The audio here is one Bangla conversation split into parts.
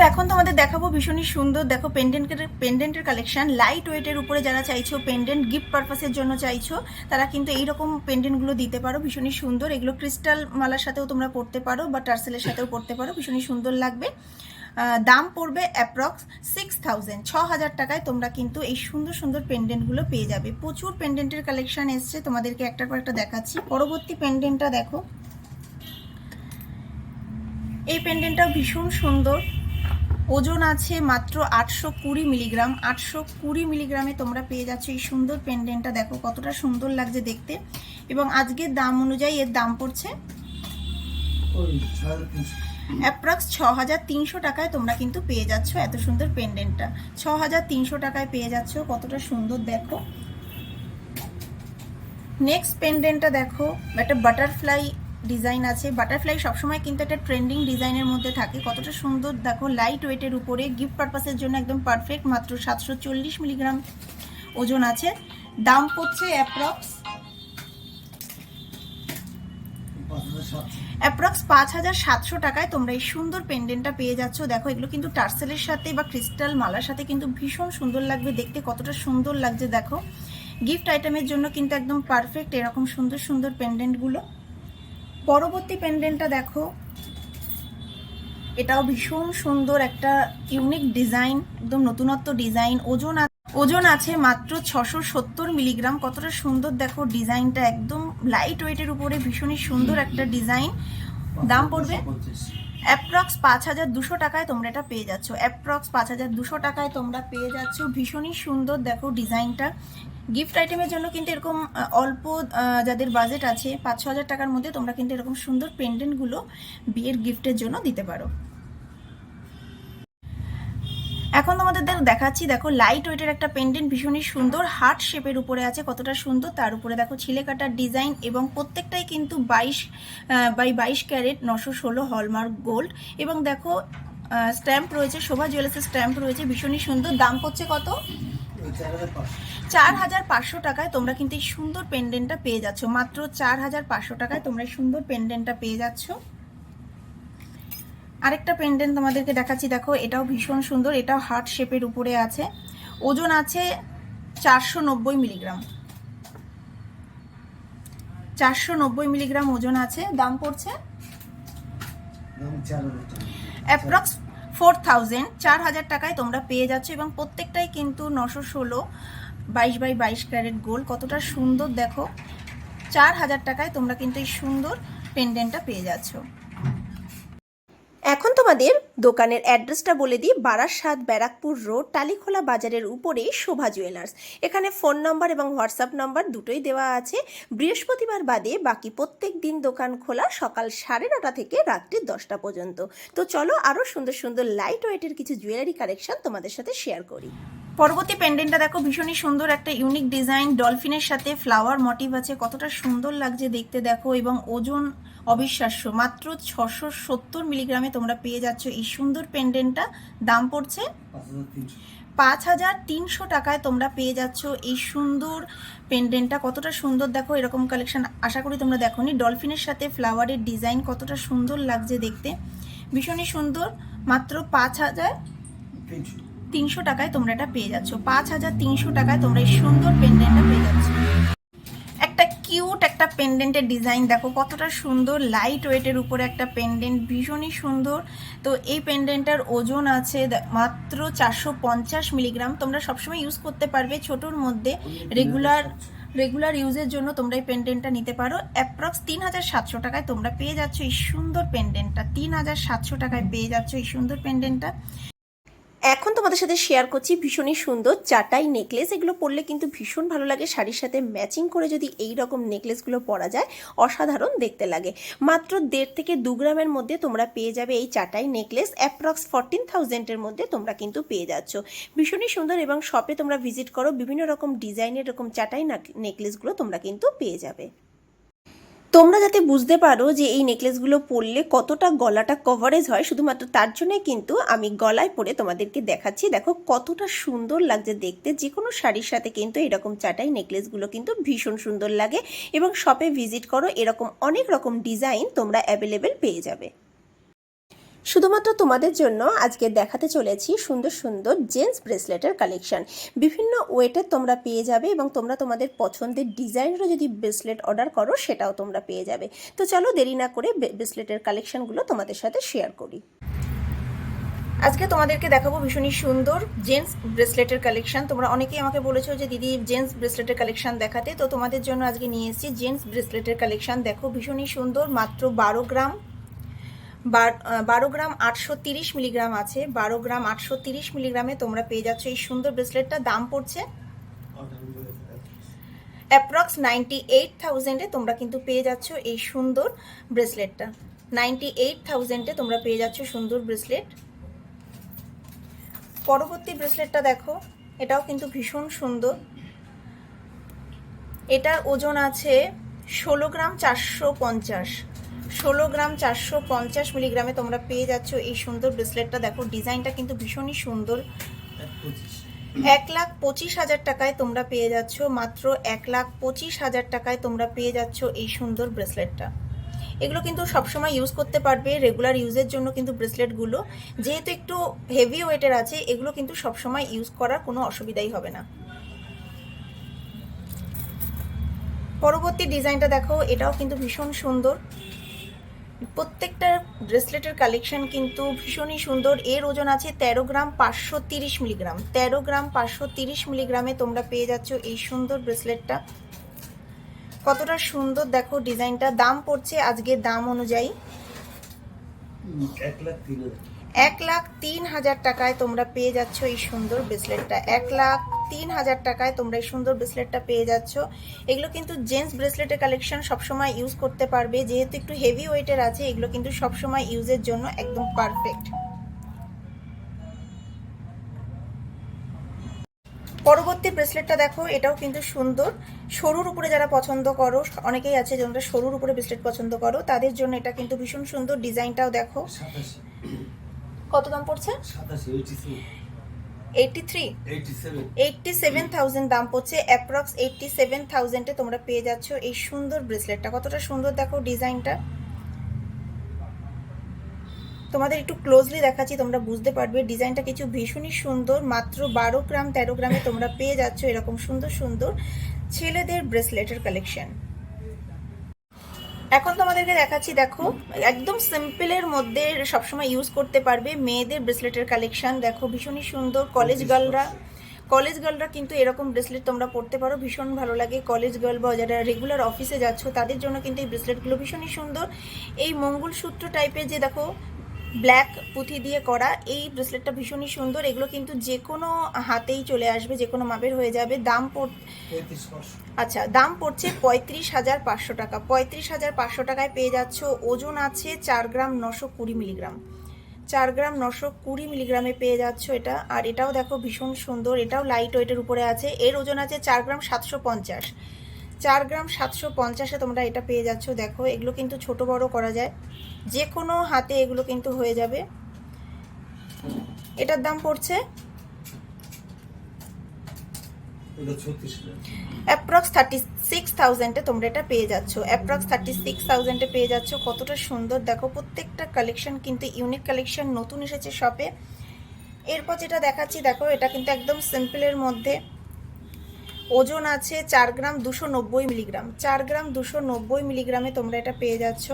তো এখন তোমাদের দেখাবো ভীষণই সুন্দর। দেখো পেন্ডেন্টের পেন্ডেন্টের কালেকশন লাইট ওয়েটের উপরে যারা চাইছো পেন্ডেন্ট গিফট পারপাসের জন্য চাইছো, তারা কিন্তু এইরকম পেন্ডেন্টগুলো দিতে পারো, ভীষণই সুন্দর। এগুলো ক্রিস্টাল মালার সাথেও তোমরা পড়তে পারো বা টার্সেলের সাথেও পড়তে পারো, ভীষণই সুন্দর লাগবে। দাম পড়বে অ্যাপ্রক্স সিক্স থাউজেন্ড ছ হাজার টাকায় তোমরা কিন্তু এই সুন্দর সুন্দর পেন্ডেন্টগুলো পেয়ে যাবে। প্রচুর পেন্ডেন্টের কালেকশন এসছে, তোমাদেরকে একটার পর একটা দেখাচ্ছি। পরবর্তী পেন্ডেন্টটা দেখো। এই পেন্ডেন্টটা ভীষণ সুন্দর। ওজন আছে মাত্র আটশো কুড়ি মিলিগ্রাম। আটশো কুড়ি মিলিগ্রামে তোমরা পেয়ে যাচ্ছ এই সুন্দর পেন্ডেন্টটা। দেখো কতটা সুন্দর লাগছে দেখতে। এবং আজকের দাম অনুযায়ী এর দাম পড়ছে অ্যাপ্রক্স ছ হাজার তিনশো টাকায় তোমরা কিন্তু পেয়ে যাচ্ছ এত সুন্দর পেন্ডেন্টটা। ছ হাজার তিনশো টাকায় পেয়ে যাচ্ছ কতটা সুন্দর দেখো। নেক্সট পেন্ডেন্টটা দেখো একটা বাটারফ্লাই ডিজাইন আছে। বাটারফ্লাই সবসময় কিন্তু একটা ট্রেন্ডিং ডিজাইনের মধ্যে থাকে। কতটা সুন্দর, দেখো লাইট ওয়েটের উপরে। গিফট পারপাসের জন্য একদম পারফেক্ট মাত্র সাতশো চল্লিশ মিলিগ্রাম ওজন আছে। দাম পড়ছে অ্যাপ্রক্স অ্যাপ্রক্স পাঁচ হাজার সাতশো টাকায়। তোমরা এই সুন্দর পেন্ডেন্টটা পেয়ে যাচ্ছ। দেখো, এগুলো কিন্তু টার্সেলের সাথে বা ক্রিস্টাল মালার সাথে কিন্তু ভীষণ সুন্দর লাগবে। দেখতে কতটা সুন্দর লাগছে, দেখো। গিফট আইটেমের জন্য কিন্তু একদম পারফেক্ট এরকম সুন্দর সুন্দর পেন্ডেন্টগুলো পরবর্তী পেন্ডেন্টটা দেখো। এটাও ভীষণ সুন্দর একটা ইউনিক ডিজাইন একদম নতুনত্ব ডিজাইন ওজন ওজন আছে মাত্র ছশো সত্তর মিলিগ্রাম কতটা সুন্দর দেখো ডিজাইনটা একদম লাইট ওয়েটের উপরে ভীষণই সুন্দর একটা ডিজাইন দাম পড়বে? অ্যাপ্রক্স পাঁচ হাজার দুশো টাকায় তোমরা এটা পেয়ে যাচ্ছ। অ্যাপ্রক্স পাঁচ হাজার দুশো টাকায় তোমরা পেয়ে যাচ্ছ। ভীষণই সুন্দর, দেখো ডিজাইনটা। গিফট আইটেমের জন্য কিন্তু এরকম অল্প যাদের বাজেট আছে, পাঁচ ছ হাজার টাকার মধ্যে তোমরা কিন্তু এরকম সুন্দর পেন্ডেন্টগুলো বিয়ের গিফটের জন্য দিতে পারো। এখন তোমাদের দেখ- দেখাচ্ছি, দেখো লাইট ওয়েটের একটা পেন্ডেন্ট ভীষণই সুন্দর। হার্ট শেপের উপরে আছে, কতটা সুন্দর। তার উপরে দেখো, ছিলে কাটার ডিজাইন এবং প্রত্যেকটাই কিন্তু বাইশ বাই বাইশ ক্যারেট নশো ষোলো হলমার্ক গোল্ড এবং দেখো স্ট্যাম্প রয়েছে, শোভা জুয়েলার্সের স্ট্যাম্প রয়েছে, ভীষণই সুন্দর। দাম পড়ছে কত? চার হাজার পাঁচশো টাকায় তোমরা কিন্তু এই সুন্দর পেন্ডেন্টটা পেয়ে যাচ্ছ। মাত্র চার হাজার পাঁচশো টাকায় তোমরা এই সুন্দর পেন্ডেন্টটা পেয়ে যাচ্ছ। আরেকটা পেন্ডেন্ট তোমাদেরকে দেখাচ্ছি দেখো এটাও ভীষণ সুন্দর এটাও হার্ট শেপের উপরে আছে। ওজন আছে চারশো নব্বই মিলিগ্রাম চারশো নব্বই মিলিগ্রাম ওজন আছে দাম পড়ছে? অ্যাপ্রক্স ফোর থাউজেন্ড চার হাজার টাকায় তোমরা পেয়ে যাচ্ছ এবং প্রত্যেকটাই কিন্তু নশো ষোলো বাইশ বাই বাইশ ক্যারেট গোল্ড। কতটা সুন্দর দেখো। চার হাজার টাকায় তোমরা কিন্তু এই সুন্দর পেন্ডেন্টটা পেয়ে যাচ্ছ। এখন তোমাদের দোকানের অ্যাড্রেসটা বলে দিই, বারাসাত ব্যারাকপুর রোড, টালিখোলা বাজারের উপরে শোভা জুয়েলার্স। এখানে ফোন নম্বর এবং হোয়াটসঅ্যাপ নম্বর দুটোই দেওয়া আছে। বৃহস্পতিবার বাদে বাকি প্রত্যেক দিন দোকান খোলা সকাল সাড়ে নটা থেকে রাত্রি দশটা পর্যন্ত। তো চলো আরও সুন্দর সুন্দর লাইট ওয়েটের কিছু জুয়েলারি কালেকশন তোমাদের সাথে শেয়ার করি। পরবর্তী পেন্ডেন্টটা দেখো, ভীষণই সুন্দর একটা ইউনিক ডিজাইন ডলফিনের সাথে ফ্লাওয়ার মোটিভ আছে, কতটা সুন্দর লাগছে দেখতে দেখো এবং ওজন অবিশ্বাস্য, মাত্র ছশো সত্তর মিলিগ্রামে তোমরা পেয়ে যাচ্ছ। এই সুন্দর পেন্ডেন্টটা দাম পড়ছে পাঁচ হাজার তিনশো টাকায় তোমরা পেয়ে যাচ্ছ। এই সুন্দর পেন্ডেন্টটা কতটা সুন্দর দেখো, এরকম কালেকশন আশা করি তোমরা দেখোনি। ডলফিনের সাথে ফ্লাওয়ারের ডিজাইন কতটা সুন্দর লাগছে দেখতে। ভীষণই সুন্দর, মাত্র পাঁচ হাজার তিনশো টাকায় তোমরা এটা পেয়ে যাচ্ছ। পাঁচ হাজার তিনশো টাকায় তোমরা এই সুন্দর পেন্ডেন্টটা পেয়ে যাচ্ছ। একটা কিউট একটা পেন্ডেন্টের ডিজাইন দেখো, কতটা সুন্দর লাইট ওয়েটের উপরে একটা পেন্ডেন্ট, ভীষণই সুন্দর। তো এই পেন্ডেন্টটার ওজন আছে মাত্র চারশো পঞ্চাশ মিলিগ্রাম। তোমরা সবসময় ইউজ করতে পারবে ছোটোর মধ্যে। রেগুলার রেগুলার ইউজের জন্য তোমরা এই পেন্ডেন্টটা নিতে পারো। অ্যাপ্রক্স তিন হাজার সাতশো টাকায় তোমরা পেয়ে যাচ্ছ এই সুন্দর পেন্ডেন্টটা। তিন হাজার সাতশো টাকায় পেয়ে যাচ্ছ এই সুন্দর পেন্ডেন্টটা। এখন তোমাদের সাথে শেয়ার করছি ভীষণই সুন্দর চাটাই নেকলেস এগুলো পরলে কিন্তু ভীষণ ভালো লাগে। শাড়ির সাথে ম্যাচিং করে যদি এই রকম নেকলেসগুলো পরা যায়, অসাধারণ দেখতে লাগে। মাত্র দেড় থেকে দু গ্রামের মধ্যে তোমরা পেয়ে যাবে এই চাটাই নেকলেস অ্যাপ্রক্স ফোরটিন থাউজেন্ডের মধ্যে তোমরা কিন্তু পেয়ে যাচ্ছ। ভীষণই সুন্দর এবং শপে তোমরা ভিজিট করো। বিভিন্ন রকম ডিজাইনের এরকম চাটাই নেকলেসগুলো তোমরা কিন্তু পেয়ে যাবে। তোমরা যাতে বুঝতে পারো যে এই নেকলেসগুলো পরলে কতটা গলাটা কভারেজ হয়, শুধুমাত্র তার জন্যই কিন্তু আমি গলায় পরে তোমাদেরকে দেখাচ্ছি। দেখো কতটা সুন্দর লাগছে দেখতে। যে কোনো শাড়ির সাথে কিন্তু এরকম চাটাই নেকলেসগুলো কিন্তু ভীষণ সুন্দর লাগে এবং শপে ভিজিট করো, এরকম অনেক রকম ডিজাইন তোমরা অ্যাভেলেবেল পেয়ে যাবে। শুধুমাত্র তোমাদের জন্য আজকে দেখাতে চলেছি সুন্দর সুন্দর জেন্টস ব্রেসলেটের কালেকশন বিভিন্ন ওয়েটের তোমরা পেয়ে যাবে এবং তোমরা তোমাদের পছন্দের ডিজাইনেরও যদি ব্রেসলেট অর্ডার করো, সেটাও তোমরা পেয়ে যাবে। তো চলো দেরি না করে ব্রেসলেটের কালেকশনগুলো তোমাদের সাথে শেয়ার করি। আজকে তোমাদেরকে দেখাবো ভীষণই সুন্দর জেন্টস ব্রেসলেটের কালেকশন তোমরা অনেকেই আমাকে বলেছ যে, দিদি জেন্টস ব্রেসলেটের কালেকশন দেখাতে। তো তোমাদের জন্য আজকে নিয়ে এসেছি জেন্টস ব্রেসলেটের কালেকশন দেখো, ভীষণই সুন্দর, মাত্র বারো গ্রাম। বার- গ্রাম আটশো তিরিশ মিলিগ্রাম আছে। বারো গ্রাম আটশো তিরিশ মিলিগ্রামে তোমরা পেয়ে যাচ্ছ এই সুন্দর ব্রেসলেটটা। দাম পড়ছে অ্যাপ্রক্স নাইনটি এইট থাউজেন্ডে তোমরা কিন্তু পেয়ে যাচ্ছ এই সুন্দর ব্রেসলেটটা। নাইনটি এইট থাউজেন্ডে তোমরা পেয়ে যাচ্ছ সুন্দর ব্রেসলেট। পরবর্তী ব্রেসলেটটা দেখো, এটাও কিন্তু ভীষণ সুন্দর। এটার ওজন আছে ষোলো গ্রাম চারশো পঞ্চাশ। ষোলো গ্রাম চারশো পঞ্চাশ মিলিগ্রামে তোমরা পেয়ে যাচ্ছ এই সুন্দর ব্রেসলেটটা দেখো, ডিজাইনটা কিন্তু ভীষণই সুন্দর। এক লাখ পঁচিশ হাজার টাকায় তোমরা পেয়ে যাচ্ছ, মাত্র এক লাখ পঁচিশ হাজার টাকায় তোমরা পেয়ে যাচ্ছ এই সুন্দর ব্রেসলেটটা এগুলো কিন্তু সবসময় ইউজ করতে পারবে রেগুলার ইউজের জন্য কিন্তু ব্রেসলেটগুলো যেহেতু একটু হেভি ওয়েটের আছে, এগুলো কিন্তু সবসময় ইউজ করার কোনো অসুবিধাই হবে না। পরবর্তী ডিজাইনটা দেখো, এটাও কিন্তু ভীষণ সুন্দর। প্রত্যেকটা ব্রেসলেটের কালেকশন কিন্তু ভীষণই সুন্দর। এর ওজন আছে তেরো গ্রাম পাঁচশো তিরিশ মিলিগ্রাম তেরো গ্রাম পাঁচশো তিরিশ মিলিগ্রামে তোমরা পেয়ে যাচ্ছ এই সুন্দর ব্রেসলেটটা কতটা সুন্দর দেখো ডিজাইনটা। দাম পড়ছে আজকের দাম অনুযায়ী এক লাখ তিন হাজার। টাকায় তোমরা পেয়ে যাচ্ছ এই সুন্দর ব্রেসলেটটা এক লাখ তিন হাজার টাকায় তোমরা এই সুন্দর ব্রেসলেটটা পেয়ে যাচ্ছ। এগুলো কিন্তু জেন্টস ব্রেসলেটের কালেকশন সবসময় ইউজ করতে পারবে। যেহেতু একটু হেভি ওয়েটের আছে এগুলো কিন্তু সবসময় ইউজের জন্য একদম পারফেক্ট পরবর্তী ব্রেসলেটটা দেখো এটাও কিন্তু সুন্দর। সরুর উপরে যারা পছন্দ করো অনেকেই আছে যারা সরুর উপরে ব্রেসলেট পছন্দ করো তাদের জন্য এটা কিন্তু ভীষণ সুন্দর ডিজাইনটাও দেখো। কত দাম পড়ছে? Eighty three eighty seven thousand দাম পড়ছে অ্যাপ্রক্স এইটটি সেভেন থাউজেন্ডে তোমরা পেয়ে যাচ্ছ এই সুন্দর ব্রেসলেটটা কতটা সুন্দর দেখো ডিজাইনটা। তোমাদের একটু ক্লোজলি দেখাচ্ছি তোমরা বুঝতে পারবে ডিজাইনটা কিছু ভীষণই সুন্দর মাত্র বারো গ্রাম তেরো গ্রামে তোমরা পেয়ে যাচ্ছ এরকম সুন্দর সুন্দর ছেলেদের ব্রেসলেটের কালেকশন এখন তোমাদেরকে দেখাচ্ছি দেখো একদম সিম্পলের মধ্যে সবসময় ইউজ করতে পারবে মেয়েদের ব্রেসলেটের কালেকশন দেখো ভীষণই সুন্দর। কলেজ গার্লরা কলেজ গার্লরা কিন্তু এরকম ব্রেসলেট তোমরা পড়তে পারো ভীষণ ভালো লাগে। কলেজ গার্ল বা যারা রেগুলার অফিসে যাচ্ছ তাদের জন্য কিন্তু এই ব্রেসলেটগুলো ভীষণই সুন্দর। এই মঙ্গলসূত্র টাইপের যে দেখো ব্ল্যাক পুঁথি দিয়ে করা এই ব্রেসলেটটা ভীষণই সুন্দর। এগুলো কিন্তু যে কোনো হাতেই চলে আসবে যে কোনো মাপের হয়ে যাবে। দাম পড় আচ্ছা দাম পড়ছে পঁয়ত্রিশ হাজার পাঁচশো টাকা। পঁয়ত্রিশ হাজার পাঁচশো টাকায় পেয়ে যাচ্ছ ওজন আছে চার গ্রাম নশো কুড়ি মিলিগ্রাম। চার গ্রাম নশো কুড়ি মিলিগ্রামে পেয়ে যাচ্ছ এটা। আর এটাও দেখো ভীষণ সুন্দর এটাও লাইট ওয়েটের উপরে আছে। এর ওজন আছে চার গ্রাম সাতশো পঞ্চাশ। চার গ্রাম সাতশো পঞ্চাশে তোমরা এটা পেয়ে যাচ্ছ। দেখো এগুলো কিন্তু ছোট বড় করা যায়। যে কোনো হাতে এগুলো কিন্তু হয়ে যাবে। এটার দাম পড়ছে? অ্যাপ্রক্স থার্টি সিক্স থাউজেন্ডে তোমরা এটা পেয়ে যাচ্ছ। অ্যাপ্রক্স থার্টি সিক্স থাউজেন্ডে পেয়ে যাচ্ছ। কতটা সুন্দর। দেখো প্রত্যেকটা কালেকশন কিন্তু ইউনিক কালেকশন নতুন এসেছে শপে এরপর যেটা দেখাচ্ছি দেখো এটা কিন্তু একদম সিম্পলের মধ্যে। ওজন আছে চার গ্রাম দুশো নব্বই মিলিগ্রাম। চার গ্রাম দুশো নব্বই মিলিগ্রামে তোমরা এটা পেয়ে যাচ্ছ।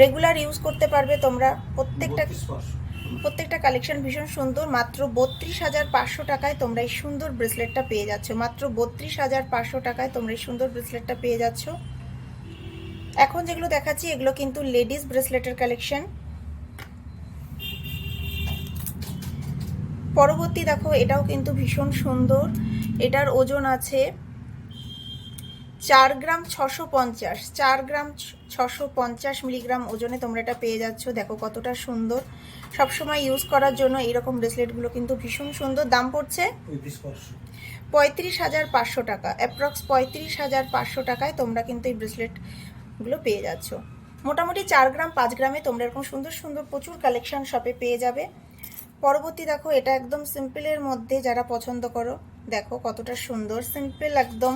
রেগুলার ইউজ করতে পারবে তোমরা। প্রত্যেকটা প্রত্যেকটা কালেকশন ভীষণ সুন্দর। মাত্র বত্রিশ হাজার পাঁচশো টাকায় তোমরা এই সুন্দর ব্রেসলেটটা পেয়ে যাচ্ছ। মাত্র বত্রিশ হাজার পাঁচশো টাকায় তোমরা এই সুন্দর ব্রেসলেটটা পেয়ে যাচ্ছ। এখন যেগুলো দেখাচ্ছি এগুলো কিন্তু লেডিস ব্রেসলেটের কালেকশন পরবর্তী দেখো এটাও কিন্তু ভীষণ সুন্দর। এটার ওজন আছে চার গ্রাম ছশো পঞ্চাশ। চার গ্রাম ছশো পঞ্চাশ মিলিগ্রাম ওজনে তোমরা এটা পেয়ে যাচ্ছ। দেখো কতটা সুন্দর। সবসময় ইউজ করার জন্য এইরকম ব্রেসলেটগুলো কিন্তু ভীষণ সুন্দর। দাম পড়ছে পঁয়ত্রিশ হাজার পাঁচশো টাকা। অ্যাপ্রক্স পঁয়ত্রিশ হাজার পাঁচশো টাকায় তোমরা কিন্তু এই ব্রেসলেটগুলো পেয়ে যাচ্ছ। মোটামুটি চার গ্রাম পাঁচ গ্রামে তোমরা এরকম সুন্দর সুন্দর প্রচুর কালেকশন শপে পেয়ে যাবে। পরবর্তী দেখো এটা একদম সিম্পলের মধ্যে যারা পছন্দ করো দেখো কতটা সুন্দর সিম্পল একদম।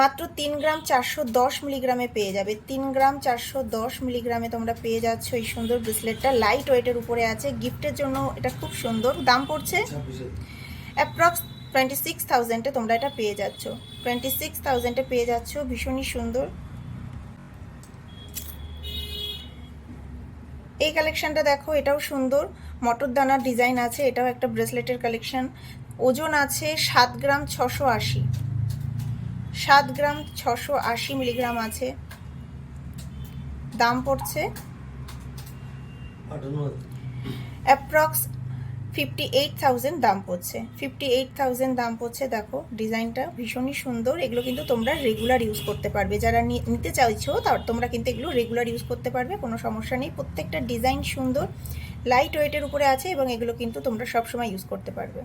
মাত্র তিন গ্রাম চারশো দশ মিলিগ্রামে পেয়ে যাবে। তিন গ্রাম চারশো দশ মিলিগ্রামে তোমরা পেয়ে যাচ্ছ এই সুন্দর ব্রেসলেটটা লাইট ওয়েটের উপরে আছে। গিফটের জন্য এটা খুব সুন্দর। দাম পড়ছে অ্যাপ্রক্স টোয়েন্টি সিক্স থাউজেন্ডে তোমরা এটা পেয়ে যাচ্ছ। টোয়েন্টি সিক্স থাউজেন্ডে পেয়ে যাচ্ছ। ভীষণই সুন্দর। এই কালেকশনটা দেখো এটাও সুন্দর। মটর দানার ডিজাইন আছে এটাও একটা ব্রেসলেটের কালেকশন ওজন আছে সাত গ্রাম ছশো আশি। সাত গ্রাম ছশো আশি মিলিগ্রাম আছে। দাম পড়ছে অ্যাপ্রক্স ফিফটি এইট থাউজেন্ড দাম পড়ছে। ফিফটি এইট থাউজেন্ড দাম পড়ছে দেখো ডিজাইনটা ভীষণই সুন্দর। এগুলো কিন্তু তোমরা রেগুলার ইউজ করতে পারবে। যারা নিতে চাইছো তার তোমরা কিন্তু এগুলো রেগুলার ইউজ করতে পারবে কোনো সমস্যা নেই। প্রত্যেকটা ডিজাইন সুন্দর। লাইট ওয়েটের উপরে আছে এবং এগুলো কিন্তু তোমরা সবসময় ইউজ করতে পারবে।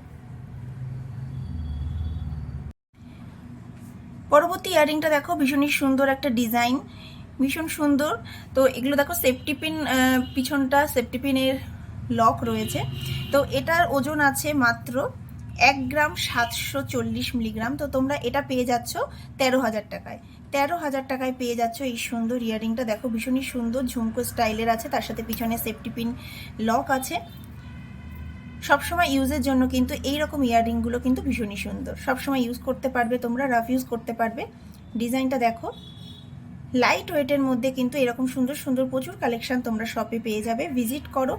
পরবর্তী ইয়ারিংটা দেখো, ভীষণই সুন্দর একটা ডিজাইন ভীষণ সুন্দর। তো এগুলো দেখো সেফটি পিন পিছনটা সেফটি পিনের লক রয়েছে। তো এটার ওজন আছে মাত্র এক গ্রাম সাতশো চল্লিশ মিলিগ্রাম তো তোমরা এটা পেয়ে যাচ্ছ তেরো হাজার টাকায়। তেরো হাজার টাকায় পেয়ে যাচ্ছ এই সুন্দর ইয়ারিংটা দেখো ভীষণই সুন্দর, ঝুমকো স্টাইলের আছে, তার সাথে পিছনে সেফটি পিন লক আছে। সবসময় ইউজের জন্য কিন্তু এই রকম ইয়াররিংগুলো কিন্তু ভীষণই সুন্দর। সবসময় ইউজ করতে পারবে তোমরা রাফ ইউজ করতে পারবে। ডিজাইনটা দেখো লাইট ওয়েটের মধ্যে কিন্তু এরকম সুন্দর সুন্দর প্রচুর কালেকশন তোমরা শপে পেয়ে যাবে। ভিজিট করো।